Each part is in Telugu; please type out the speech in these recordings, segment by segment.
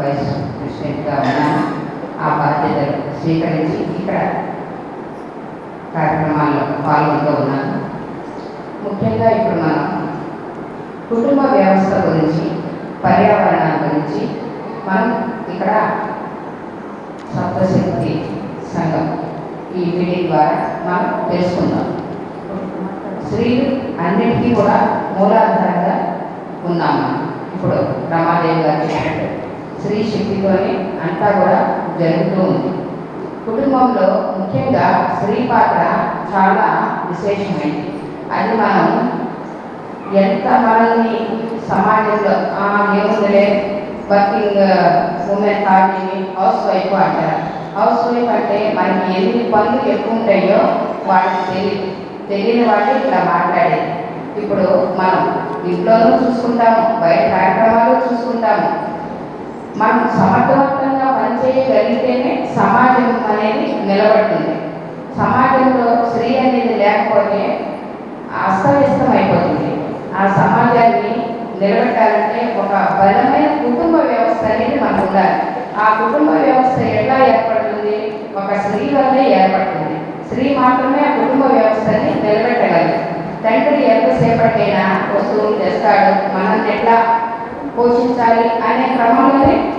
వైస్ ప్రెసిడెంట్గా ఉన్నాను ఆ బాధ్యతలు స్వీకరించి ఇక్కడ కార్యక్రమాల్లో పాల్గొంటూ ఉన్నాను. ముఖ్యంగా ఇప్పుడు మనం కుటుంబ వ్యవస్థ గురించి పర్యావరణం గురించి మనం ఇక్కడ సప్తశక్తి సంఘం ఈ మీటింగ్ ద్వారా మనం తెలుసుకుందాం. స్త్రీలు అన్నిటికీ కూడా మూలాధారంగా ఉన్నాము. ఇప్పుడు రమాదేవి గారు చెప్పినట్టు స్త్రీ శక్తితోనే అంతా కూడా జరుగుతూ ఉంది. కుటుంబంలో ముఖ్యంగా స్త్రీ పాత్ర చాలా విశేషమైంది. అది మనం ఎంత మనల్ని సమాజంలో "ఆ, ఏముందిలే వర్కింగ్ ఉమెన్ ఖాళీ హౌస్ వైఫ్ అంటారు. హౌస్ వైఫ్ అంటే మనకి ఎన్ని పనులు ఎక్కువ ఉంటాయో వాళ్ళకి తెలియదు తెలియని వాళ్ళు ఇక్కడ మాట్లాడేది. ఇప్పుడు మనం ఇంట్లోనూ చూసుకుంటాము బయట కార్యక్రమాలు చూసుకుంటాము. మనం సమర్థవంతంగా పనిచేయగలిగితేనే సమాజం అనేది నిలబడుతుంది. సమాజంలో స్త్రీ అనేది లేకపోతే అస్తవ్యస్తం అయిపోతుంది ఆ సమాజాన్ని నిలబెట్టాలంటే ఒక బలమైన కుటుంబ వ్యవస్థ అనేది మనకు ఉండాలి. ఆ కుటుంబ వ్యవస్థ ఎలా ఏర్పడుతుంది? ఒక స్త్రీ వల్లే ఏర్పడుతుంది. స్త్రీ మాత్రమే ఆ కుటుంబ వ్యవస్థని నిలబెట్టగలదు. తండ్రి ఎంతసేపటికైనా వస్తువులు తెస్తాడు మనం ఎట్లా పోషించాలి. అనే క్రమంలోనే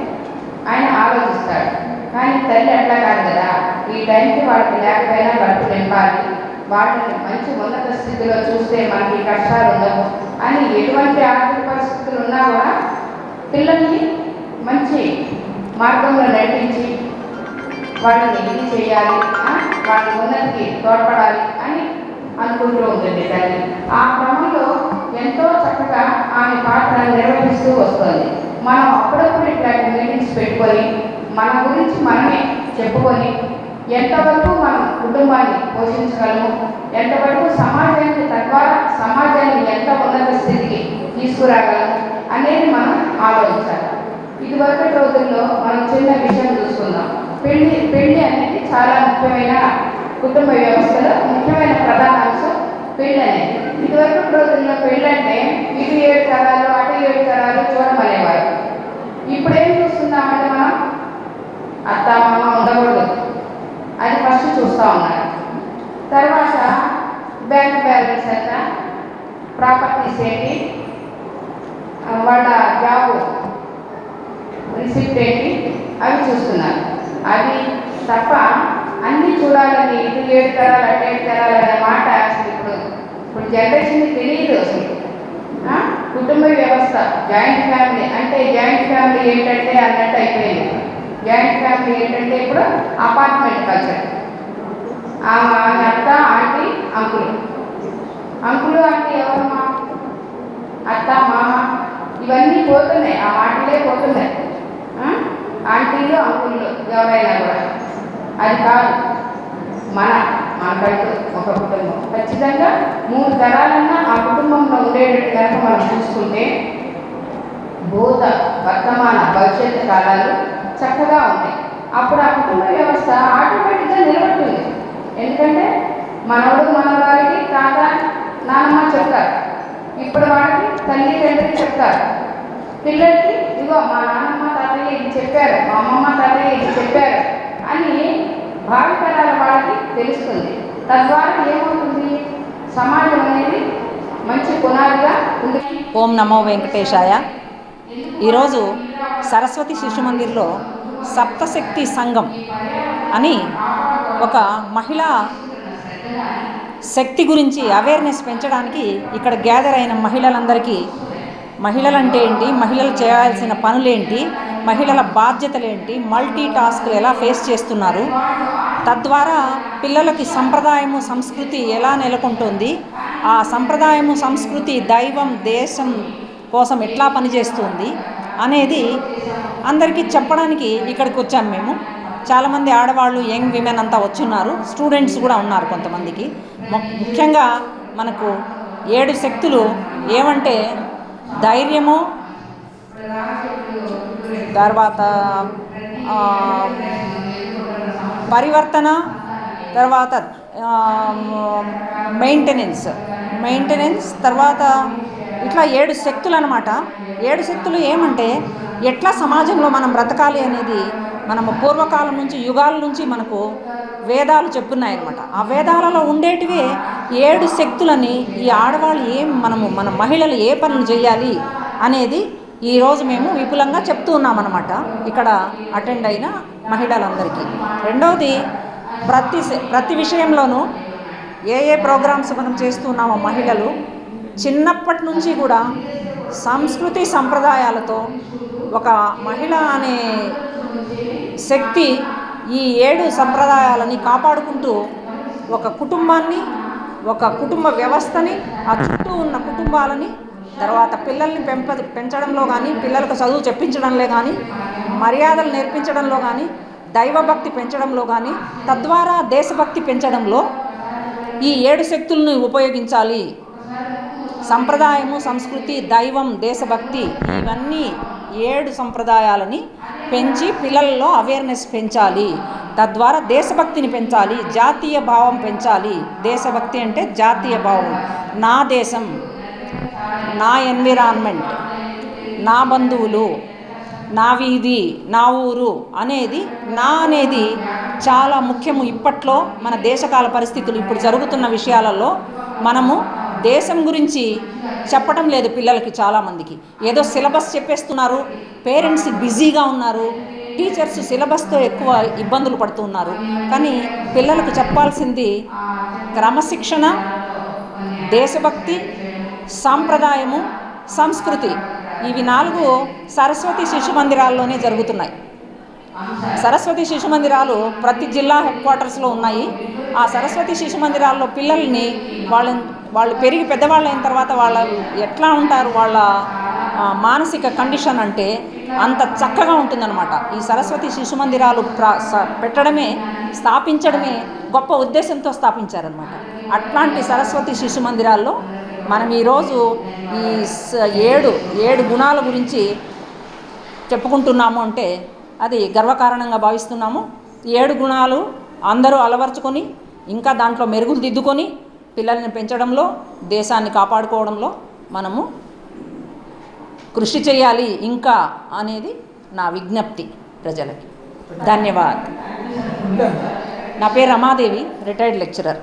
ఆయన ఆలోచిస్తాడు. కానీ తల్లి అట్లా కాదు కదా. ఈ టైంకి వాళ్ళకి లేకపోయినా కడుపు నింపాలి వాళ్ళని మంచి ఉన్నత స్థితిలో చూస్తే మనకి కష్టాలు ఉండవు. అని ఎటువంటి ఆర్థిక పరిస్థితులు ఉన్నా కూడా పిల్లల్ని మంచి మార్గంలో నడిపించి వాళ్ళని ఇది చేయాలి? వాళ్ళ ఉన్నతికి తోడ్పడాలి అని అనుకుంటూ ఉంటుంది తల్లి. ఆ క్రమంలో ఎంతో చక్కగా ఆమె పాత్రను నిర్వహిస్తూ వస్తుంది. మనం అప్పుడప్పుడు ఇట్లాంటి మీటింగ్స్ పెట్టుకొని మన గురించి మనమే చెప్పుకొని ఎంతవరకు మనం కుటుంబాన్ని పోషించగలము ఎంతవరకు సమాజాన్ని తద్వారా సమాజాన్ని ఎంత ఉన్నత స్థితికి తీసుకురాగలము అనేది మనం ఆలోచించాలి. ఇదివరకటి రోజుల్లో మనం చిన్న విషయం చూసుకుందాం. పెళ్ళి పెళ్ళి అనేది చాలా ముఖ్యమైన కుటుంబ వ్యవస్థలో ముఖ్యమైన ప్రధాన అంశం పెళ్ళి అనేది ఇదివరకటి రోజుల్లో పెళ్ళి ఇటు ఏడు తరాలు అటు ఏడు తరాలు చూడమనేవారు. ఇప్పుడు ఏం చూస్తున్నామంటే మనం? అత్త మామ ఉండకూడదు అది ఫస్ట్ చూస్తూ ఉన్నారు. తర్వాత బ్యాంక్ బ్యాలెన్స్ ఎంత? ప్రాపర్టీస్ ఏంటి? వాళ్ళ జాబ్ రిసిప్ట్ ఏంటి? అవి చూస్తున్నారు. అవి తప్ప అన్నీ చూడాలని ఇటు ఏడు తరాలు అటు ఏడు తరాలు అనే మాట ఇప్పుడు జనరేషన్ తెలియదు అసలు. కుటుంబ వ్యవస్థ జాయింట్ ఫ్యామిలీ అంటే జాయింట్ ఫ్యామిలీ ఏంటంటే అన్నట్టు అయిపోయింది. జాయింట్ ఫ్యామిలీ ఏంటంటే ఇప్పుడు అపార్ట్మెంట్ కల్చర్. అత్త ఆంటీ అంకులు. అంకులు ఆంటీ ఎవరమ్మా? అత్త మామ ఇవన్నీ పోతున్నాయి. ఆ మాటలే పోతున్నాయి. ఆంటీలు అంకుళ్ళు ఎవరైనా కూడా. అది కాదు. మన మనకంటూ ఒక కుటుంబం ఖచ్చితంగా మూడు తరాలన్నా ఆ కుటుంబంలో ఉండేటట్టు కనుక మనం చూసుకుంటే భూత వర్తమాన భవిష్యత్తు కాలాలు చక్కగా ఉంటాయి. అప్పుడు ఆ కుటుంబ వ్యవస్థ ఆటోమేటిక్గా నిలబడుతుంది. ఎందుకంటే మనవడు మనవారికి తాత నానమ్మ చెప్తారు. ఇప్పుడు వాళ్ళకి తల్లి తండ్రి చెప్తారు. పిల్లలకి ఇదిగో మా నాన్నమ్మ తాతయ్య ఇది చెప్పారు మా అమ్మమ్మ తాతయ్య ఇది చెప్పారు అని భావితరాల వాళ్ళకి తెలుస్తుంది. తద్వారా ఏమవుతుంది? సమాజం అనేది మంచి పునాదిగా ఉంది. ఓం నమో వెంకటేశాయ. ఈరోజు సరస్వతి శిశు మందిర్లో సప్తశక్తి సంఘం అని ఒక మహిళా శక్తి గురించి అవేర్నెస్ పెంచడానికి ఇక్కడ గ్యాదర్ అయిన మహిళలందరికీ మహిళలు అంటే ఏంటి? మహిళలు చేయాల్సిన పనులేంటి? మహిళల బాధ్యతలేంటి? మల్టీ టాస్క్లు ఎలా ఫేస్ చేస్తున్నారు? తద్వారా పిల్లలకి సంప్రదాయము సంస్కృతి ఎలా నెలకొంటుంది? ఆ సంప్రదాయము సంస్కృతి దైవం దేశం కోసం ఎట్లా పనిచేస్తుంది అనేది అందరికీ చెప్పడానికి ఇక్కడికి వచ్చాము మేము. చాలామంది ఆడవాళ్ళు యంగ్ విమెన్ అంతా వచ్చున్నారు. స్టూడెంట్స్ కూడా ఉన్నారు కొంతమందికి. ముఖ్యంగా మనకు ఏడు శక్తులు ఏమంటే ధైర్యము తర్వాత పరివర్తన తర్వాత మెయింటెనెన్స్ మెయింటెనెన్స్ తర్వాత ఇట్లా ఏడు శక్తులు అనమాట ఏడు శక్తులు ఏమంటే ఎట్లా సమాజంలో మనం బ్రతకాలి అనేది మనము పూర్వకాలం నుంచి యుగాల నుంచి మనకు వేదాలు చెప్పున్నాయన్నమాట. ఆ వేదాలలో ఉండేటివే ఏడు శక్తులని ఈ ఆడవాళ్ళు ఏం మనము మన మహిళలు ఏ పనులు చేయాలి అనేది ఈరోజు మేము విపులంగా చెప్తూ ఉన్నామన్నమాట. ఇక్కడ అటెండ్ అయిన మహిళలందరికీ. రెండవది ప్రతి ప్రతి విషయంలోనూ ఏ ఏ ప్రోగ్రామ్స్ మనం చేస్తున్నామో మహిళలు చిన్నప్పటి నుంచి కూడా సంస్కృతి సంప్రదాయాలతో ఒక మహిళ అనే శక్తి ఈ ఏడు సంప్రదాయాలని కాపాడుకుంటూ ఒక కుటుంబాన్ని ఒక కుటుంబ వ్యవస్థని ఆ చుట్టూ ఉన్న కుటుంబాలని తర్వాత పిల్లల్ని పెంప పెంచడంలో కానీ పిల్లలకు చదువు చెప్పించడంలో కానీ మర్యాదలు నేర్పించడంలో కానీ దైవభక్తి పెంచడంలో కానీ తద్వారా దేశభక్తి పెంచడంలో ఈ ఏడు శక్తులను ఉపయోగించాలి. సంప్రదాయము సంస్కృతి దైవం దేశభక్తి ఇవన్నీ ఏడు సంప్రదాయాలని పెంచి పిల్లల్లో అవేర్నెస్ పెంచాలి. తద్వారా దేశభక్తిని పెంచాలి జాతీయ భావం పెంచాలి. దేశభక్తి అంటే జాతీయ భావం నా దేశం. నా ఎన్విరాన్మెంట్ నా బంధువులు నా వీధి నా ఊరు అనేది నా అనేది చాలా ముఖ్యము. ఇప్పట్లో మన దేశకాల పరిస్థితులు ఇప్పుడు జరుగుతున్న విషయాలలో మనము దేశం గురించి చెప్పడం లేదు పిల్లలకి చాలామందికి ఏదో సిలబస్ చెప్పేస్తున్నారు పేరెంట్స్ బిజీగా ఉన్నారు టీచర్స్ సిలబస్తో ఎక్కువ ఇబ్బందులు పడుతున్నారు కానీ పిల్లలకు చెప్పాల్సింది క్రమశిక్షణ దేశభక్తి సాంప్రదాయము సంస్కృతి ఇవి నాలుగు సరస్వతి శిశు మందిరాల్లోనే జరుగుతున్నాయి. సరస్వతి శిశు మందిరాలు ప్రతి జిల్లా హెడ్ క్వార్టర్స్లో ఉన్నాయి. ఆ సరస్వతి శిశు మందిరాల్లో పిల్లల్ని వాళ్ళ వాళ్ళు పెరిగి పెద్దవాళ్ళు అయిన తర్వాత వాళ్ళ ఎట్లా ఉంటారు వాళ్ళ మానసిక కండిషన్ అంటే అంత చక్కగా ఉంటుందన్నమాట. ఈ సరస్వతి శిశు మందిరాలు ప్ర స- పెట్టడమే స్థాపించడమే గొప్ప ఉద్దేశంతో స్థాపించారనమాట అట్లాంటి సరస్వతి శిశు మందిరాల్లో మనం ఈరోజు ఈ స- ఏడు ఏడు గుణాల గురించి చెప్పుకుంటున్నాము అంటే అది గర్వకారణంగా భావిస్తున్నాము. ఏడు గుణాలు అందరూ అలవర్చుకొని ఇంకా దాంట్లో మెరుగులు దిద్దుకొని పిల్లల్ని పెంచడంలో దేశాన్ని కాపాడుకోవడంలో మనము కృషి చేయాలి ఇంకా అనేది నా విజ్ఞప్తి ప్రజలకి. ధన్యవాద్ నా పేరు రమాదేవి రిటైర్డ్ లెక్చరర్